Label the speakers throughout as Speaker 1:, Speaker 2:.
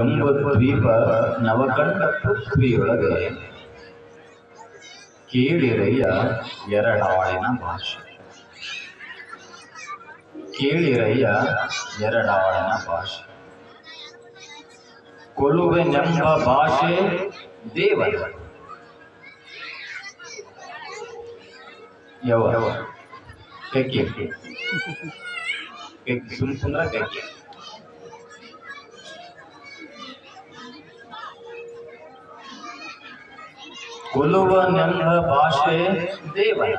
Speaker 1: ದ್ವೀಪ ನವಕಂಡ ಪೃಥ್ವಿಯೊಳಗೆ ಕೇಳಿರಯ್ಯ ಎರಡಾಳಿನ ಭಾಷೆ ಕೇಳಿರಯ್ಯ ಎರಡಾಳಿನ ಭಾಷೆ ಕೊಲುವೆನೆಂಬ ಭಾಷೆ ದೇವರ ಯವ ಕೆಕ್ಕೆ ಕೆಕ್ಕೆ ಸುಮ್ ಕುಂದ್ರ ಕೆಕ್ಕೆ ಕೊಲುವನೆಂಬ ಭಾಷೆ ದೇವರ.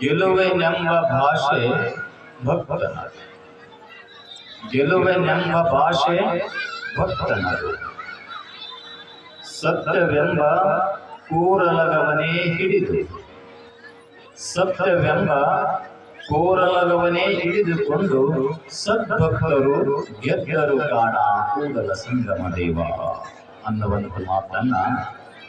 Speaker 1: ಗೆಲುವೆನೆಂಬ ಭಾಷೆ ಭಕ್ತನದು ಗೆಲುವೆನೆಂಬ ಭಾಷೆ ಭಕ್ತನದು ಸತ್ಯವೆಂಬ ಕೋರಲಗವನೇ ಹಿಡಿದು. ಸತ್ಯವೆಂಬ ಕೋರಲಗವನೇ ಹಿಡಿದುಕೊಂಡು ಸದ್ಭಕ್ತರು ಗೆದ್ದರು ಕಾಣ ಕೂಡಲ ಸಂಗಮ ದೇವ ಅನ್ನುವಂಥ ಮಾತನ್ನ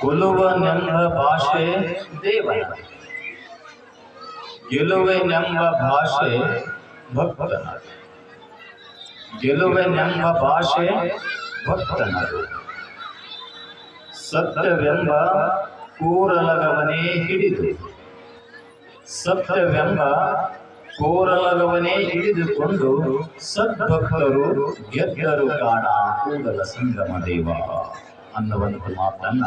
Speaker 1: ಕೊಲುವನೆಂಬ ಭಾಷೆ ದೇವರ. ಗೆಲುವೆನೆಂಬ ಭಾಷೆ ಭಕ್ತನದು ಗೆಲುವೆನೆಂಬ ಭಾಷೆ ಭಕ್ತನದು ಸತ್ಯವೆಂಬ ಕೂರಲಗವನೇ ಹಿಡಿದು. ಸತ್ಯವೆಂಬ ಕೋರಲಗವನೇ ಹಿಡಿದುಕೊಂಡು ಸದ್ಭಕ್ತರು ಗೆದ್ದರು ಕಾಣ ಕೂಡಲ ಸಂಗಮ ದೇವ ಅನ್ನುವಂಥ ಮಾತನ್ನ